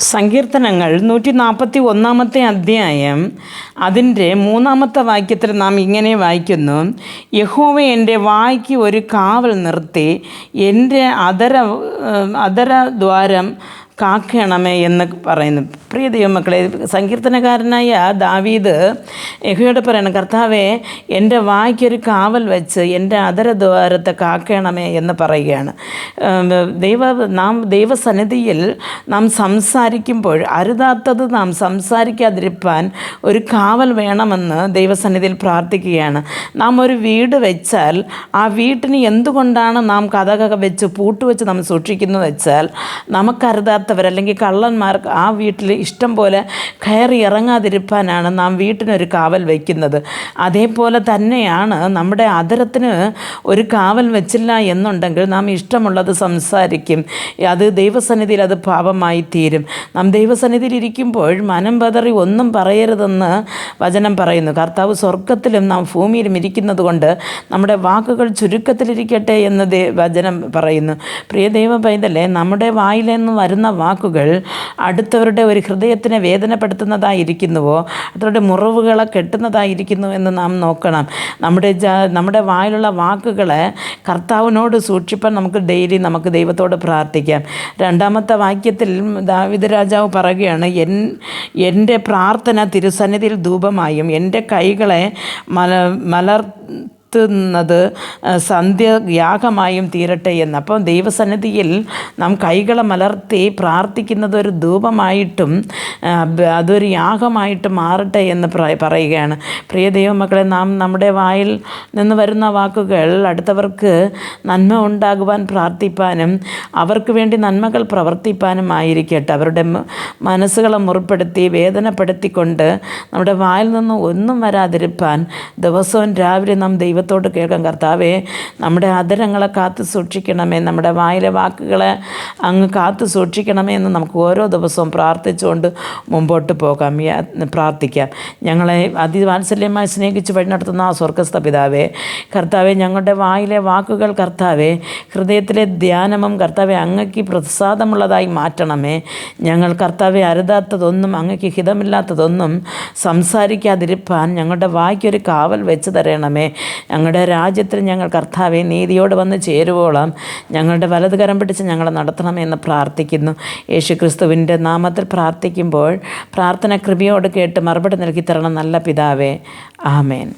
സങ്കീർത്തനങ്ങൾ നൂറ്റി നാൽപ്പത്തി ഒന്നാമത്തെ അധ്യായം അതിന്റെ മൂന്നാമത്തെ വാക്യത്തിൽ നാം ഇങ്ങനെ വായിക്കുന്നു യഹോവ എന്റെ വായ്ക്ക് ഒരു കാവൽ നിർത്തി എന്റെ അതര അതര ദ്വാരം കാക്കണമേ എന്ന് പറയുന്നു. പ്രിയ ദൈവമക്കളെ സങ്കീർത്തനക്കാരനായ ദാവീദ് യഹോയോട് പറയണം കർത്താവെ എന്റെ വായ്ക്കൊരു കാവൽ വെച്ച് എന്റെ അതരദ്വാരത്തെ കാക്കണമേ എന്ന് പറയുകയാണ്. ദൈവ നാം ദൈവസന്നിധിയിൽ നാം സംസാരിക്കുമ്പോൾ അരുതാത്തത് നാം സംസാരിക്കാതിരിപ്പാൻ ഒരു കാവൽ വേണമെന്ന് ദൈവസന്നിധിയിൽ പ്രാർത്ഥിക്കുകയാണ്. നാം ഒരു വീട് വെച്ചാൽ ആ വീട്ടിന് എന്തുകൊണ്ടാണ് നാം കഥക വെച്ച് പൂട്ടുവെച്ച് നാം സൂക്ഷിക്കുന്നത് വെച്ചാൽ നമുക്കരുതാത്തവർ അല്ലെങ്കിൽ കള്ളന്മാർക്ക് ആ വീട്ടിൽ ഇഷ്ടം പോലെ കയറി ഇറങ്ങാതിരിപ്പാനാണ് നാം വീട്ടിനൊരു കാവൽ വയ്ക്കുന്നത് അതേപോലെ തന്നെയാണ് നമ്മുടെ അതരത്തിന് ഒരു കാവൽ വെച്ചില്ല എന്നുണ്ടെങ്കിൽ നാം ഇഷ്ടമുള്ളത് സംസാരിക്കും. അത് ദൈവസന്നിധിയിൽ അത് പാപമായി തീരും. നാം ദൈവസന്നിധിയിൽ ഇരിക്കുമ്പോൾ മനം പതറി ഒന്നും പറയരുതെന്ന് വചനം പറയുന്നു. കർത്താവ് സ്വർഗത്തിലും നാം ഭൂമിയിലും ഇരിക്കുന്നത് കൊണ്ട് നമ്മുടെ വാക്കുകൾ ചുരുക്കത്തിലിരിക്കട്ടെ എന്ന് വചനം പറയുന്നു. പ്രിയ ദൈവ പൈതലെ നമ്മുടെ വായിൽ നിന്ന് വരുന്ന വാക്കുകൾ അടുത്തവരുടെ ഒരു ഹൃദയത്തിനെ വേദനപ്പെടുത്തുന്നതായിരിക്കുന്നുവോ? അത്രയുടെ മുറിവുകളെ കെട്ടുന്നതായിരിക്കുന്നു എന്ന് നാം നോക്കണം. നമ്മുടെ നമ്മുടെ വായിലുള്ള വാക്കുകളെ കർത്താവിനോട് സൂക്ഷിപ്പാൻ നമുക്ക് ഡെയിലി നമുക്ക് ദൈവത്തോട് പ്രാർത്ഥിക്കാം. രണ്ടാമത്തെ വാക്യത്തിൽ ദാവിദ് രാജാവ് പറയുകയാണ് എൻ എന്റെ പ്രാർത്ഥന തിരുസന്നിധിയിൽ ധൂപമായും എന്റെ കൈകളെ മല മലർ ത്തുന്നത് സന്ധ്യ യാഗമായും തീരട്ടെ എന്ന്. അപ്പം ദൈവസന്നിധിയിൽ നാം കൈകളെ മലർത്തി പ്രാർത്ഥിക്കുന്നത് ഒരു ധൂപമായിട്ടും അതൊരു യാഗമായിട്ടും മാറട്ടെ എന്ന് പറയുകയാണ്. പ്രിയ ദൈവമക്കളെ നാം നമ്മുടെ വായിൽ നിന്ന് വരുന്ന വാക്കുകൾ അടുത്തവർക്ക് നന്മ ഉണ്ടാകുവാൻ പ്രാർത്ഥിപ്പാനും അവർക്ക് വേണ്ടി നന്മകൾ പ്രവർത്തിപ്പാനും ആയിരിക്കട്ടെ. അവരുടെ മനസ്സുകളെ മുറിപ്പെടുത്തി വേദനപ്പെടുത്തിക്കൊണ്ട് നമ്മുടെ വായിൽ നിന്ന് ഒന്നും വരാതിരിപ്പാൻ ദിവസവും രാവിലെ നാം ദൈവത്തോട് കേൾക്കാം. കർത്താവേ നമ്മുടെ ആദരങ്ങളെ കാത്തു സൂക്ഷിക്കണമേ. നമ്മുടെ വായിലെ വാക്കുകളെ അങ്ങ് കാത്തു സൂക്ഷിക്കണമേ എന്ന് നമുക്ക് ഓരോ ദിവസവും പ്രാർത്ഥിച്ചുകൊണ്ട് മുമ്പോട്ട് പോകാം. പ്രാർത്ഥിക്കാം. ഞങ്ങളെ അതിവാത്സല്യമായി സ്നേഹിച്ച് വഴി നടത്തുന്ന ആ സ്വർഗസ്ഥ പിതാവേ കർത്താവെ ഞങ്ങളുടെ വായിലെ വാക്കുകൾ കർത്താവെ ഹൃദയത്തിലെ ധ്യാനമും കർത്താവെ അങ്ങക്ക് പ്രസാദമുള്ളതായി മാറ്റണമേ. ഞങ്ങൾ കർത്താവെ അരുതാത്തതൊന്നും അങ്ങക്ക് ഹിതമില്ലാത്തതൊന്നും സംസാരിക്കാതിരിപ്പാൻ ഞങ്ങളുടെ വായ്ക്കൊരു കാവൽ വെച്ച് തരണമേ. ഞങ്ങളുടെ രാജ്യത്തിൽ ഞങ്ങൾ കർത്താവെ നീതിയോട് വന്ന് ചേരുവോളം ഞങ്ങളുടെ വലത് കരം പിടിച്ച് ഞങ്ങളെ നടത്തണമെന്ന് പ്രാർത്ഥിക്കുന്നു. യേശു ക്രിസ്തുവിന്റെ നാമത്തിൽ പ്രാർത്ഥിക്കുമ്പോൾ പ്രാർത്ഥന കൃപയോട് കേട്ട് മറുപടി നൽകി തരണം നല്ല പിതാവേ. ആമേൻ.